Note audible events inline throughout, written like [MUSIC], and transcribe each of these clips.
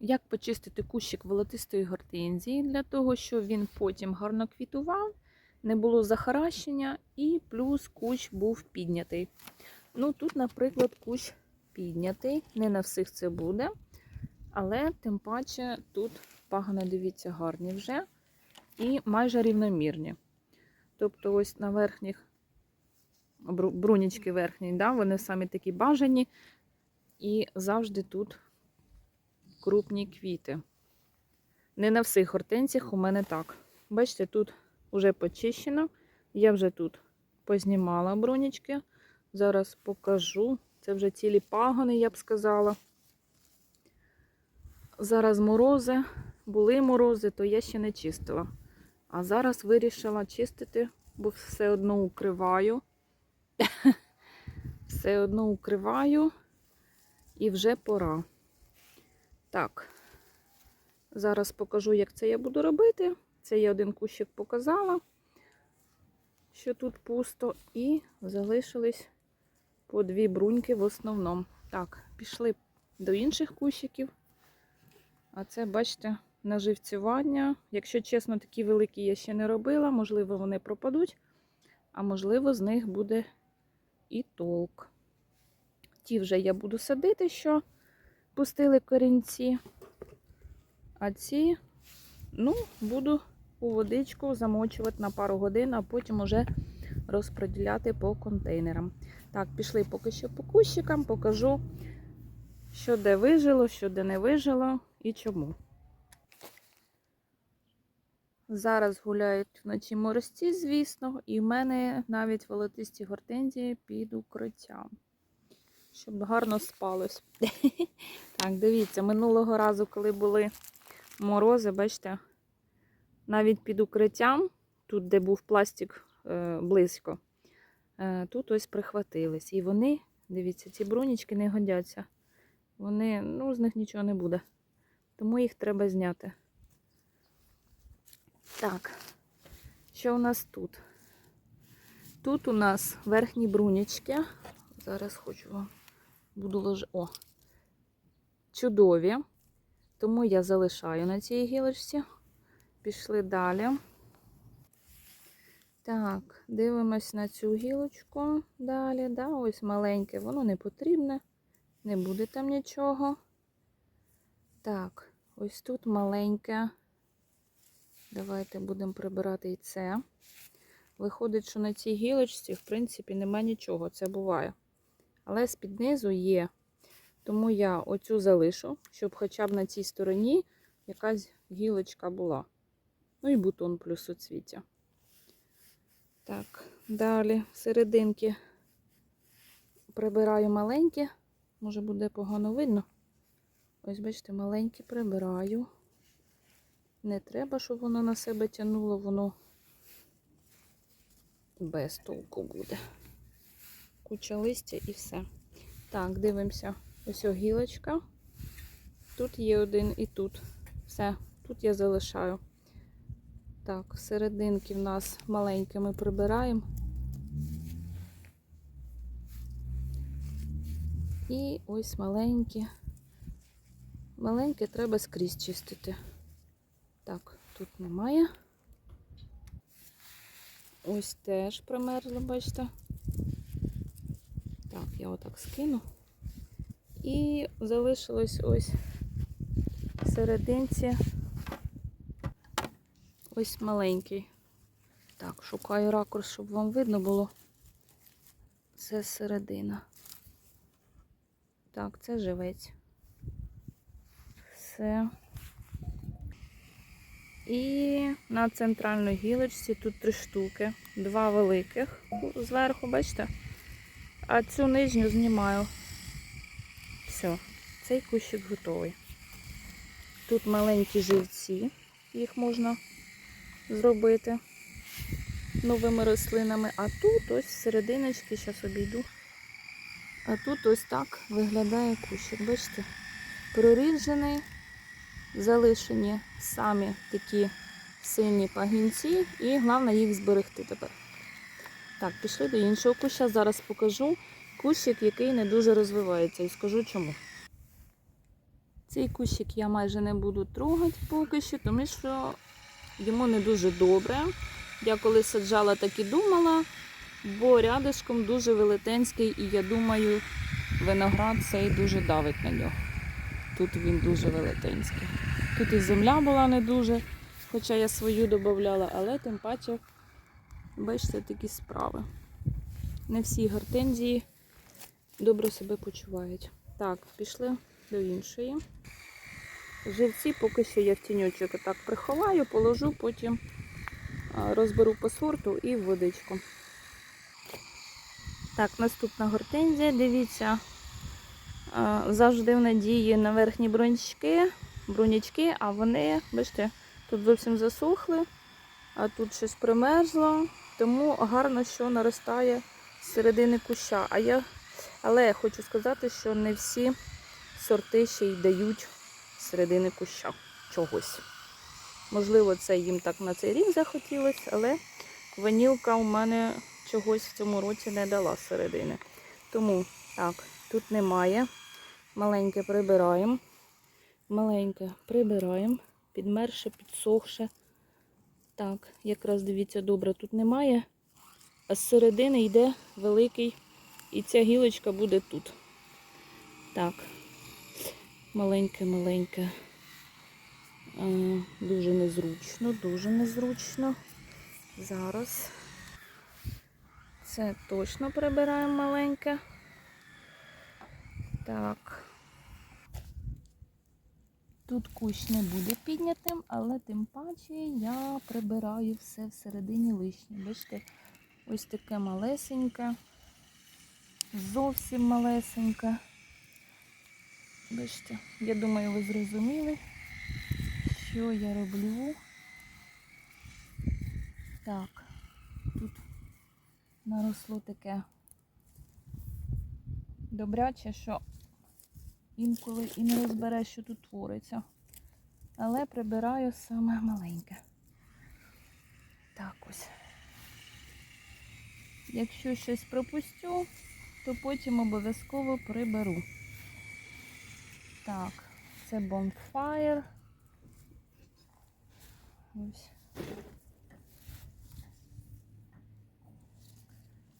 Як почистити кущик волотистої гортензії для того, щоб він потім гарно квітував, не було захаращення і плюс кущ був піднятий. Ну, тут, наприклад, кущ піднятий, не на всіх це буде, але тим паче тут пагони, дивіться, гарні вже і майже рівномірні. Тобто, ось на верхніх брунічки верхні, да, вони самі такі бажані, і завжди тут крупні квіти. Не на всіх гортензіях у мене так. Бачите, тут вже почищено. Я вже тут познімала брунічки. Зараз покажу. Це вже цілі пагони, я б сказала. Зараз морози, були морози, то я ще не чистила. А зараз вирішила чистити, бо все одно укриваю. [LAUGHS] Все одно укриваю і вже пора. Так, зараз покажу, як це я буду робити. Це я один кущик показала, що тут пусто, і залишились по дві бруньки в основному. Так, пішли до інших кущиків. А це, бачите, наживцювання. Якщо чесно, такі великі я ще не робила, можливо, вони пропадуть, а можливо, з них буде і толк. Ті вже я буду садити, що пустили корінці. А ці, ну, буду у водичку замочувати на пару годин, а потім уже розподіляти по контейнерам. Так, пішли поки що по кущикам, покажу, що де вижило, що де не вижило і чому. Зараз гуляють вночі морозці, звісно, і в мене навіть волотисті гортензії під укриттям. Щоб гарно спалось. [LAUGHS] Так, дивіться, минулого разу, коли були морози, бачите, навіть під укриттям, тут, де був пластик е, близько, е, тут ось прихватились. І вони, дивіться, ці брунічки не годяться. Вони, ну, з них нічого не буде. Тому їх треба зняти. Так, що у нас тут? Тут у нас верхні брунічки. Зараз хочу вам буду ложити. О! Чудові. Тому я залишаю на цій гілочці. Пішли далі. Так, дивимось на цю гілочку далі. Да, Ось маленьке, воно не потрібне, не буде там нічого. Так, ось тут маленьке. Давайте будемо прибирати і це. Виходить, що на цій гілочці, в принципі, нема нічого. Це буває. Але з-під низу є. Тому я оцю залишу, щоб хоча б на цій стороні якась гілочка була. Ну і бутон плюс оцвіття. Так, далі серединки прибираю маленькі. Може буде погано видно. Ось, бачите, маленькі прибираю. Не треба, щоб воно на себе тянуло, воно без толку буде. Куча листя і все. Так, дивимося. Ось о гілочка. Тут є один і тут. Все, тут я залишаю. Так, серединки в нас маленькі ми прибираємо. І ось маленькі. Маленькі треба скрізь чистити. Так, тут немає. Ось теж примерзло, бачите. Я отак скину. І залишилось ось серединці ось маленький. Так, шукаю ракурс, щоб вам видно було. Це середина. Так, це живець. Все. І на центральній гілочці тут три штуки. Два великих зверху, бачите? А цю нижню знімаю. Все, цей кущик готовий. Тут маленькі живці, їх можна зробити новими рослинами. А тут ось серединочки, зараз обійду. А тут ось так виглядає кущик. Бачите? Проріджений, залишені самі такі сильні пагінці, і головне їх зберегти тепер. Так, пішли до іншого куща. Зараз покажу кущик, який не дуже розвивається, і скажу чому. Цей кущик я майже не буду трогати поки що, тому що йому не дуже добре. Я коли саджала, так і думала, бо рядишком дуже велетенський, і я думаю, виноград цей дуже давить на нього. Тут він дуже велетенський. Тут і земля була не дуже, хоча я свою додавала, але тим паче, бачите, такі справи. Не всі гортензії добре себе почувають. Так, пішли до іншої. Живці поки що я в тіньочок так приховаю, положу, потім розберу по сорту і водичку. Так, наступна гортензія, дивіться, завжди в надії на верхні бронячки, бронячки, а вони, бачите, тут зовсім засохли, а тут щось примерзло, тому гарно, що наростає з середини куща. А я, але я хочу сказати, що не всі сорти ще й дають з середини куща чогось. Можливо, це їм так на цей рік захотілося, але ванілка у мене чогось в цьому році не дала з середини. Тому так, тут немає. Маленьке прибираємо. Маленьке прибираємо. Підмерше, підсохше. Так, якраз дивіться, добре, тут немає. А з середини йде великий, і ця гілочка буде тут. Так, маленьке-маленьке. Дуже незручно, дуже незручно. Зараз це точно прибираємо маленьке. Так. Тут кущ не буде піднятим, але тим паче я прибираю все всередині лишнє. Бачите, ось таке малесеньке, зовсім малесеньке. Бачите, я думаю, ви зрозуміли, що я роблю. Так, тут наросло таке добряче, що інколи і не розбереш, що тут твориться. Але прибираю саме маленьке. Так ось. Якщо щось пропустю, то потім обов'язково приберу. Так, це Bonfire. Ось.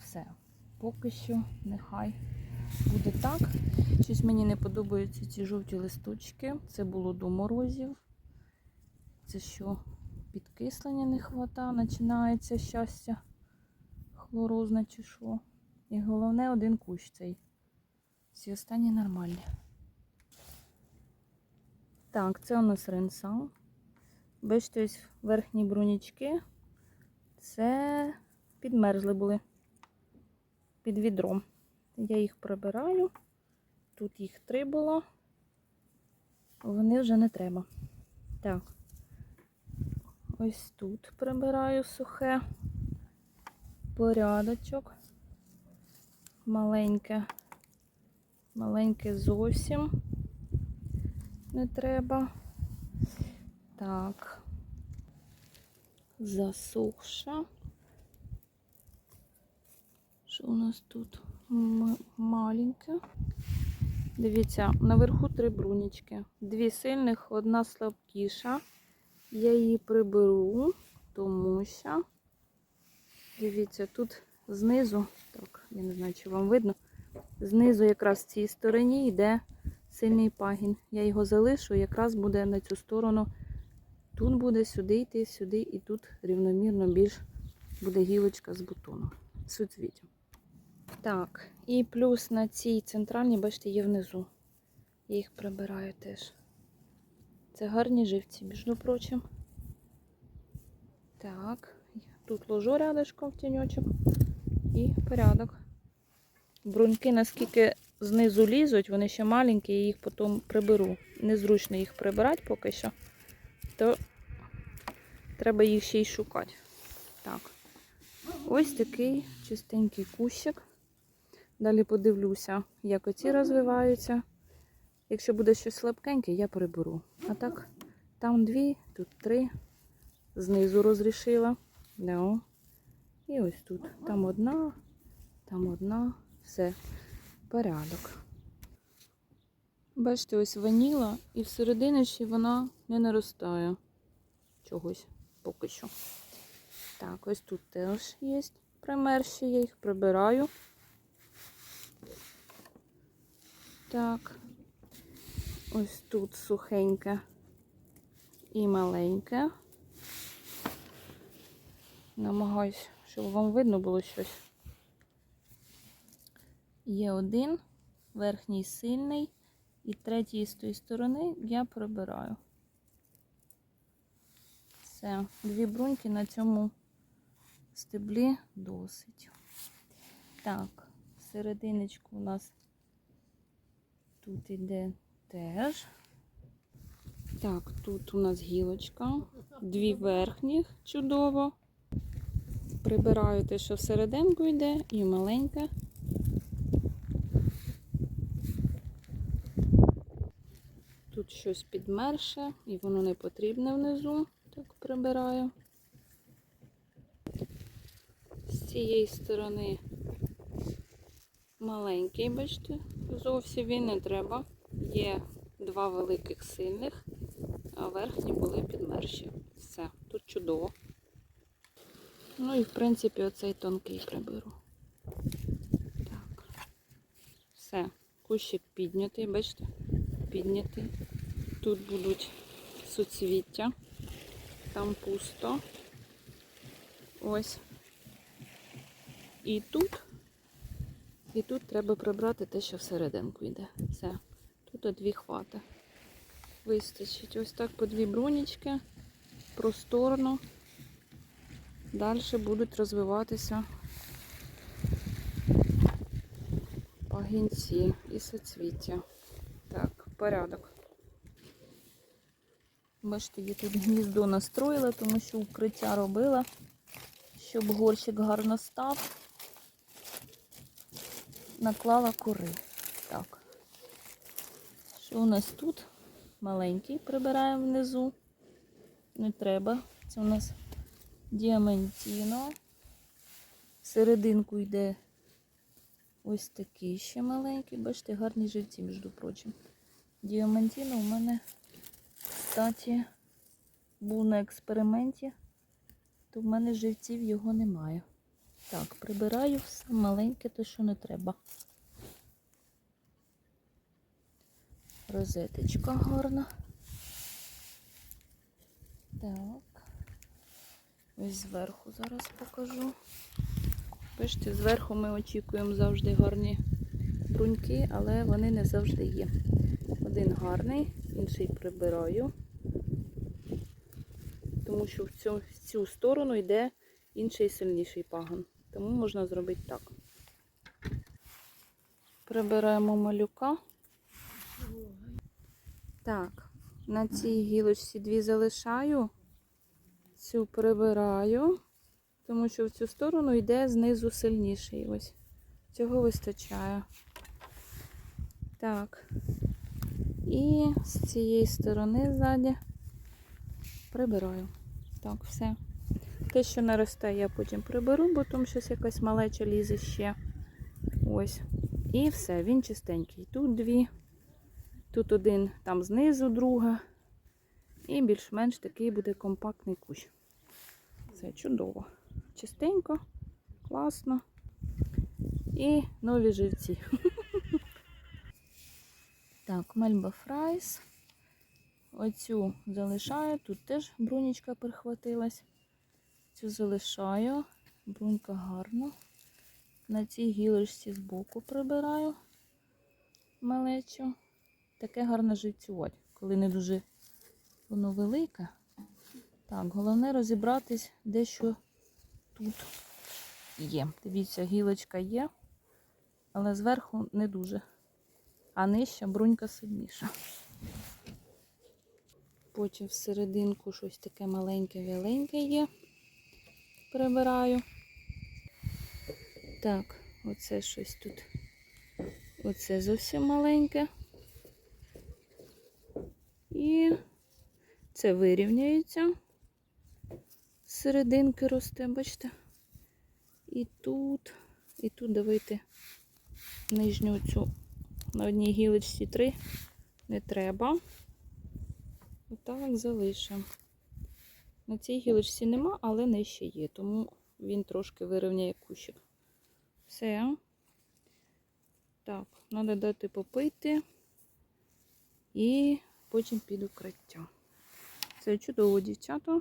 Все. Поки що нехай буде так. Щось мені не подобаються ці жовті листочки. Це було до морозів. Це що, підкислення не хвата, починається щастя хлорозне чи що. І головне один кущ цей. Всі останні нормальні. Так, це у нас ренсал. Бачите, ось верхні брунічки. Це підмерзли були під відром. Я їх прибираю. Тут їх три було. Вони вже не треба. Так. Ось тут прибираю сухе. Порядочок. Маленьке. Маленьке зовсім не треба. Так. Засухша. Що у нас тут маленьке? Дивіться, наверху три брунічки. Дві сильних, одна слабкіша. Я її приберу, тому що, дивіться, тут знизу, так, я не знаю, чи вам видно, знизу якраз в цій стороні йде сильний пагін. Я його залишу, якраз буде на цю сторону. Тут буде сюди йти, сюди, і тут рівномірно більш буде гілочка з бутону. Суцвіття. Так, і плюс на цій центральній, бачите, є внизу. Я їх прибираю теж. Це гарні живці, між прочим. Так, тут ложу рядышком в тіньочок і порядок. Бруньки, наскільки знизу лізуть, вони ще маленькі, я їх потім приберу. Незручно їх прибирати поки що, то треба їх ще й шукати. Так, ось такий чистенький кущик. Далі подивлюся, як оці розвиваються. Якщо буде щось слабкеньке, я приберу. А так, там дві, тут три. Знизу розрішила. Да. І ось тут. Там одна, там одна. Все. Порядок. Бачите, ось ваніла, і всередині ще вона не наростає чогось поки що. Так, ось тут теж є примерші, я їх прибираю. Так, ось тут сухеньке і маленьке. Намагаюсь, щоб вам видно було щось. Є один, верхній сильний, і третій з тої сторони я прибираю. Все, дві бруньки на цьому стеблі досить. Так, серединочку у нас тут іде теж. Так, тут у нас гілочка, дві верхніх, чудово. Прибираю те, що всерединку йде, і маленьке. Тут щось підмерше, і воно не потрібне внизу. Так прибираю. З цієї сторони маленький, бачите, зовсім він не треба. Є два великих сильних, а верхні були підмерші. Все, тут чудово. Ну і в принципі оцей тонкий приберу. Так. Все, кущик піднятий, бачите? Піднятий. Тут будуть суцвіття, там пусто. Ось. І тут, і тут треба прибрати те, що всерединку йде. Все. Тут дві хвати. Вистачить. Ось так по дві брунічки, просторно. Далі будуть розвиватися пагінці і соцвіття. Так, порядок. Бачите, я тут гніздо настроїла, тому що укриття робила, щоб горщик гарно став. Наклала кори. Так. Що у нас тут? Маленький прибираємо внизу. Не треба. Це у нас діамантіно. Серединку йде ось такий ще маленький. Бачите, гарні живці, між прочим. Діамантіно у мене, кстати, був на експерименті, то в мене живців його немає. Так, прибираю все маленьке, те, що не треба. Розеточка гарна. Так. Ось зверху зараз покажу. Бачите, зверху ми очікуємо завжди гарні бруньки, але вони не завжди є. Один гарний, інший прибираю, тому що в цю, в цю сторону йде інший сильніший пагон. Тому можна зробити так. Прибираємо малюка. Так, на цій гілочці дві залишаю, цю прибираю, тому що в цю сторону йде знизу сильніший. Ось. Цього вистачає. Так. І з цієї сторони ззаді прибираю. Так, все. Те, що наросте, я потім приберу, бо там щось якась малеча лізе ще. Ось. І все, він чистенький. Тут дві. Тут один там знизу, друга. І більш-менш такий буде компактний кущ. Це чудово. Чистенько, класно. І нові живці. [LAUGHS] Так, мельба фрайс. Оцю залишаю. Тут теж брунічка прихватилась. Цю залишаю. Брунька гарна. На цій гілочці збоку прибираю малечу. Таке гарно живцювати, коли не дуже воно велике. Так, головне розібратись, де що тут є. Дивіться, гілочка є, але зверху не дуже. А нижча брунька сильніша. Потім всерединку щось таке маленьке-вяленьке є. Прибираю. Так, оце щось тут. Оце зовсім маленьке. І це вирівняється. З серединки росте, бачите? І тут, і тут давайте нижню цю на одній гілочці три, не треба. Отак залишимо. На цій гілочці нема, але нижче є, тому він трошки вирівняє кущик. Все. Так, треба дати попити і потім під укриття. Це чудово, дівчата.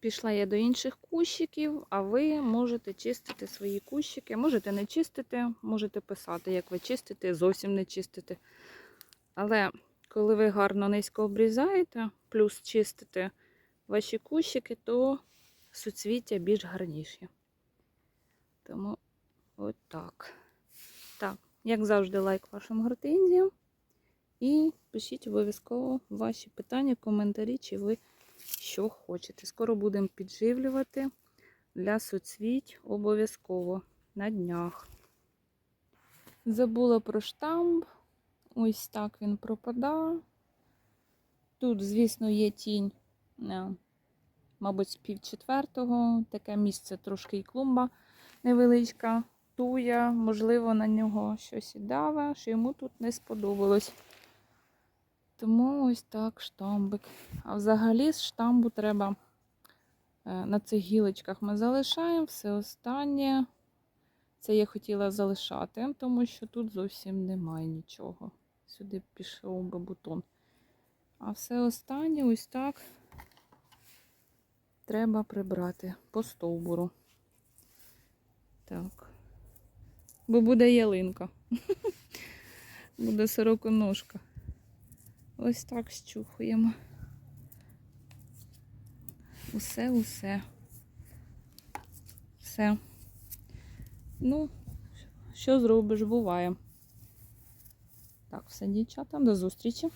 Пішла я до інших кущиків, а ви можете чистити свої кущики. Можете не чистити, можете писати, як ви чистите, зовсім не чистите. Але коли ви гарно низько обрізаєте, плюс чистите ваші кущики, то суцвіття більш гарніші. Тому от так. Як завжди, лайк вашим гортензіям. І пишіть обов'язково ваші питання, коментарі, чи ви що хочете. Скоро будемо підживлювати для суцвіть обов'язково на днях. Забула про штамп. Ось так він пропадає. Тут, звісно, є тінь, мабуть, з пів четвертого. Таке місце трошки і клумба невеличка. Туя, можливо, на нього щось і даве, що йому тут не сподобалось. Тому ось так штамбик. А взагалі з штамбу треба е, на цих гілочках ми залишаємо все останнє. Це я хотіла залишати, тому що тут зовсім немає нічого. Сюди пішов би бутон. А все останнє ось так треба прибрати по стовбуру. Так. Бо буде ялинка. [LAUGHS] Буде сороконожка. Ось так щухуємо. Усе, усе. Все. Ну, що зробиш, буває. Так, все, дівчата, до зустрічі.